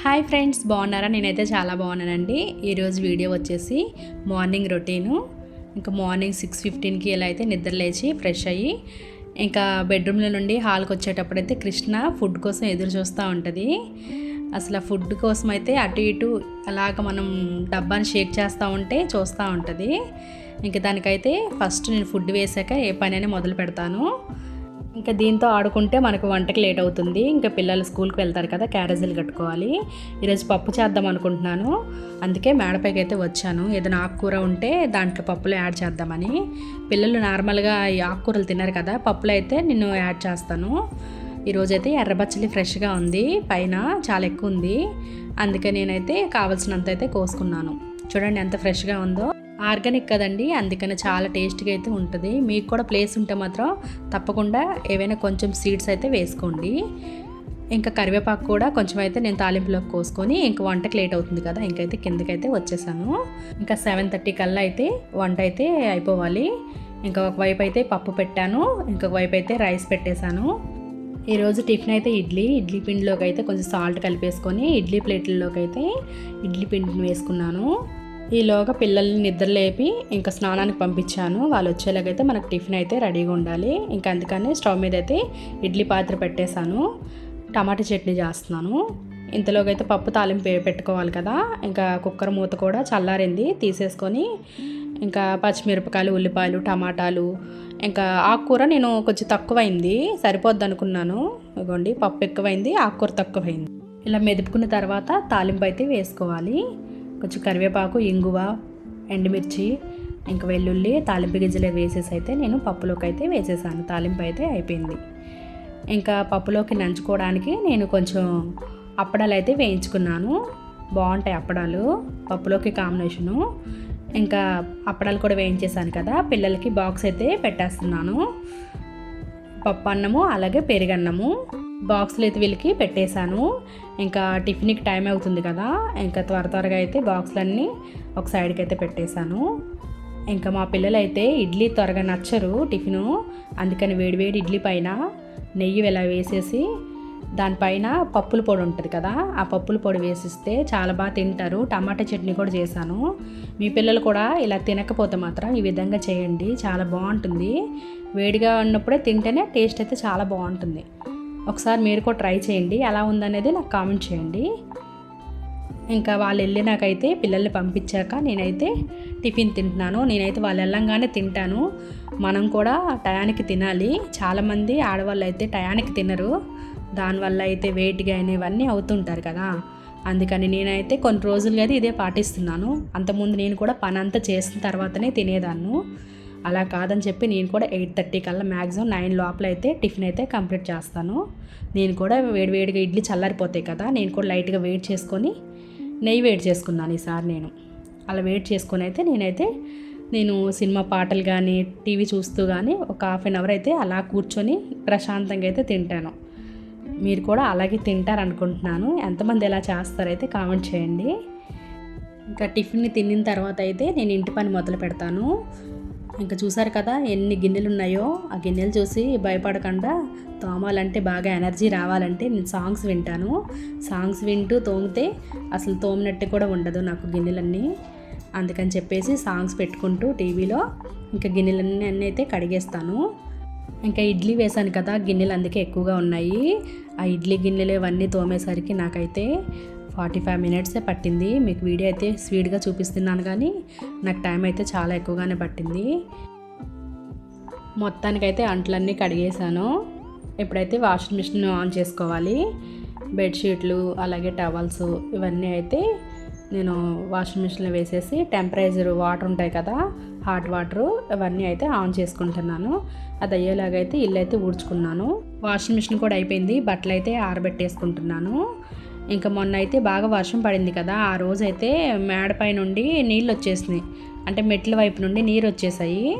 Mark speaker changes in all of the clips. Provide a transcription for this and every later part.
Speaker 1: Hi friends బాగున్నారా? నేనైతే చాలా బాగున్నానండి. ఈరోజు వీడియో వచ్చేసి మార్నింగ్ రొటీను. ఇంకా మార్నింగ్ సిక్స్ ఫిఫ్టీన్కి ఇలా అయితే నిద్ర లేచి ఫ్రెష్ అయ్యి ఇంకా బెడ్రూమ్లో నుండి హాల్కి వచ్చేటప్పుడైతే కృష్ణ ఫుడ్ కోసం ఎదురు చూస్తూ ఉంటుంది. అసలు ఆ ఫుడ్ కోసం అయితే అటు ఇటు అలాగ మనం డబ్బాని షేక్ చేస్తూ ఉంటే చూస్తూ ఉంటుంది. ఇంకా దానికైతే ఫస్ట్ నేను ఫుడ్ వేసాక ఏ పని అని మొదలు పెడతాను. ఇంకా దీంతో ఆడుకుంటే మనకు వంటకి లేట్ అవుతుంది. ఇంకా పిల్లలు స్కూల్కి వెళ్తారు కదా క్యారేజీలు కట్టుకోవాలి. ఈరోజు పప్పు చేద్దాం అనుకుంటున్నాను. అందుకే మేడపైకి అయితే వచ్చాను. ఏదైనా ఆకుకూర ఉంటే దాంట్లో పప్పులో యాడ్ చేద్దామని. పిల్లలు నార్మల్గా ఈ ఆకుకూరలు తిన్నారు కదా పప్పులు అయితే నేను యాడ్ చేస్తాను. ఈరోజైతే ఎర్రబచ్చలి ఫ్రెష్గా ఉంది. పైన చాలా ఎక్కువ ఉంది. అందుకే నేనైతే కావాల్సినంత అయితే కోసుకున్నాను. చూడండి ఎంత ఫ్రెష్గా ఉందో. ఆర్గానిక్ కదండి అందుకని చాలా టేస్ట్గా అయితే ఉంటుంది. మీకు కూడా ప్లేస్ ఉంటే మాత్రం తప్పకుండా ఏవైనా కొంచెం సీడ్స్ అయితే వేసుకోండి. ఇంకా కరివేపాకు కూడా కొంచెం అయితే నేను తాలింపులోకి కోసుకొని ఇంకా వంటకి లేట్ అవుతుంది కదా ఇంకైతే కిందకైతే వచ్చేసాను. ఇంకా సెవెన్ థర్టీ కల్లా అయితే వంట అయితే అయిపోవాలి. ఇంకా ఒకవైపు అయితే పప్పు పెట్టాను ఇంకొక వైపు అయితే రైస్ పెట్టేశాను. ఈరోజు టిఫిన్ అయితే ఇడ్లీ ఇడ్లీ పిండిలోకి అయితే కొంచెం సాల్ట్ కలిపేసుకొని ఇడ్లీ ప్లేట్లలోకి అయితే ఇడ్లీ పిండిని వేసుకున్నాను. ఈలోగా పిల్లల్ని నిద్రలేపి ఇంకా స్నానానికి పంపించాను. వాళ్ళు వచ్చేలాగైతే మనకు టిఫిన్ అయితే రెడీగా ఉండాలి. ఇంకా అందుకని స్టవ్ మీద అయితే ఇడ్లీ పాత్ర పెట్టేశాను. టమాటా చట్నీ చేస్తున్నాను. ఇంతలోకైతే పప్పు తాలింపు పెట్టుకోవాలి కదా. ఇంకా కుక్కర్ మూత కూడా చల్లారింది. తీసేసుకొని ఇంకా పచ్చిమిరపకాయలు ఉల్లిపాయలు టమాటాలు ఇంకా ఆకుకూర నేను కొంచెం తక్కువైంది. సరిపోద్ది అనుకున్నాను. ఇదిగోండి పప్పు ఎక్కువైంది ఆకుకూర తక్కువైంది. ఇలా మెదుపుకున్న తర్వాత తాలింపు అయితే వేసుకోవాలి. కొంచెం కరివేపాకు ఇంగువ ఎండుమిర్చి ఇంకా వెల్లుల్లి తాలింపు గింజలు వేసేసి అయితే నేను పప్పులోకి అయితే వేసేసాను. తాలింపు అయితే అయిపోయింది. ఇంకా పప్పులోకి నంచుకోవడానికి నేను కొంచెం అప్పడాలు అయితే వేయించుకున్నాను. బాగుంటాయి అప్పడాలు పప్పులోకి కాంబినేషను. ఇంకా అప్పడాలు కూడా వేయించేసాను కదా పిల్లలకి బాక్స్ అయితే పెట్టేస్తున్నాను. పప్పు అన్నము అలాగే పెరుగన్నము. బాక్సులు అయితే వీళ్ళకి పెట్టేశాను. ఇంకా టిఫిన్కి టైం అవుతుంది కదా ఇంకా త్వర త్వరగా అయితే బాక్స్లన్నీ ఒక సైడ్కి అయితే పెట్టేశాను. ఇంకా మా పిల్లలు అయితే ఇడ్లీ త్వరగా నచ్చరు టిఫిను అందుకని వేడివేడి ఇడ్లీ పైన నెయ్యి ఇలా వేసేసి దానిపైన పప్పుల పొడి ఉంటుంది కదా ఆ పప్పుల పొడి వేసిస్తే చాలా బాగా తింటారు. టమాటా చట్నీ కూడా చేశాను. మీ పిల్లలు కూడా ఇలా తినకపోతే మాత్రం ఈ విధంగా చేయండి చాలా బాగుంటుంది. వేడిగా ఉన్నప్పుడే తింటేనే టేస్ట్ అయితే చాలా బాగుంటుంది. ఒకసారి మీరు కూడా ట్రై చేయండి. ఎలా ఉందనేది నాకు కామెంట్ చేయండి. ఇంకా వాళ్ళు వెళ్ళినాకైతే పిల్లల్ని పంపించాక నేనైతే టిఫిన్ తింటున్నాను. నేనైతే వాళ్ళు వెళ్ళంగానే తింటాను. మనం కూడా టయానికి తినాలి. చాలామంది ఆడవాళ్ళు అయితే టయానికి తినరు. దానివల్ల అయితే వెయిట్ గైన్ ఇవన్నీ అవుతుంటారు కదా. అందుకని నేనైతే కొన్ని రోజులుగా ఇదే పాటిస్తున్నాను. అంతకుముందు నేను కూడా పని అంతా చేసిన తర్వాతనే తినేదాన్ని. అలా కాదని చెప్పి నేను కూడా ఎయిట్ థర్టీ కల్లా మ్యాక్సిమం నైన్ లోపల అయితే టిఫిన్ అయితే కంప్లీట్ చేస్తాను. నేను కూడా వేడివేడిగా ఇడ్లీ చల్లారిపోతాయి కదా నేను కూడా లైట్గా వెయిట్ చేసుకొని నెయ్యి వేడి చేసుకున్నాను ఈసారి నేను. అలా వెయిట్ చేసుకొని అయితే నేనైతే నేను సినిమా పాటలు కానీ టీవీ చూస్తూ కానీ ఒక హాఫ్ అన్ అవర్ అయితే అలా కూర్చొని ప్రశాంతంగా అయితే తింటాను. మీరు కూడా అలాగే తింటారనుకుంటున్నాను. ఎంతమంది ఎలా చేస్తారైతే కామెంట్ చేయండి. ఇంకా టిఫిన్ని తిన్న తర్వాత అయితే నేను ఇంటి పని మొదలు పెడతాను. ఇంకా చూసారు కదా ఎన్ని గిన్నెలు ఉన్నాయో? ఆ గిన్నెలు చూసి భయపడకుండా తోమాలంటే బాగా ఎనర్జీ రావాలంటే నేను సాంగ్స్ వింటాను. సాంగ్స్ వింటూ తోమితే అసలు తోమినట్టు కూడా ఉండదు నాకు గిన్నెలన్నీ. అందుకని చెప్పేసి సాంగ్స్ పెట్టుకుంటూ టీవీలో ఇంకా గిన్నెలన్నీ అన్నీ అయితే కడిగేస్తాను. ఇంకా ఇడ్లీ వేసాను కదా గిన్నెలు అందుకే ఎక్కువగా ఉన్నాయి. ఆ ఇడ్లీ గిన్నెలు ఇవన్నీ తోమేసరికి నాకైతే ఫార్టీ ఫైవ్ మినిట్సే పట్టింది. మీకు వీడియో అయితే స్పీడ్గా చూపిస్తున్నాను కానీ నాకు టైం అయితే చాలా ఎక్కువగానే పట్టింది. మొత్తానికైతే అంట్లన్నీ కడిగేశాను. ఇప్పుడైతే వాషింగ్ మిషన్ ఆన్ చేసుకోవాలి బెడ్షీట్లు అలాగే టవల్స్ ఇవన్నీ అయితే నేను వాషింగ్ మిషన్లో వేసేసి టెంపరేచర్ వాటర్ ఉంటాయి కదా హాట్ వాటర్ ఇవన్నీ అయితే ఆన్ చేసుకుంటున్నాను. అది అయ్యేలాగైతే ఇల్లు అయితే ఊడ్చుకున్నాను. వాషింగ్ మిషన్ కూడా అయిపోయింది. బట్టలు అయితే ఆరబెట్టేసుకుంటున్నాను. ఇంకా మొన్న అయితే బాగా వర్షం పడింది కదా ఆ రోజు అయితే మేడపై నుండి నీళ్ళు వచ్చేసినాయి అంటే మెట్ల వైపు నుండి నీరు వచ్చేసాయి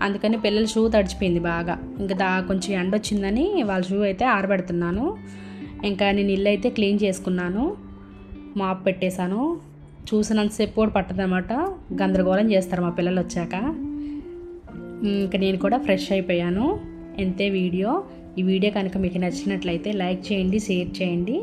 Speaker 1: అందుకని పిల్లల షూ తడిచిపోయింది బాగా. ఇంకా దా కొంచెం ఎండ వచ్చిందని వాళ్ళ షూ అయితే ఆరబెడుతున్నాను. ఇంకా నేను ఇల్లు అయితే క్లీన్ చేసుకున్నాను. మాప్ పెట్టేశాను. చూసినంతసేపు కూడా పట్టదన్నమాట. గందరగోళం చేస్తారు మా పిల్లలు వచ్చాక ఇంకా నేను కూడా ఫ్రెష్ అయిపోయాను. ఎంతే వీడియో. ఈ వీడియో కనుక మీకు నచ్చినట్లయితే లైక్ చేయండి షేర్ చేయండి.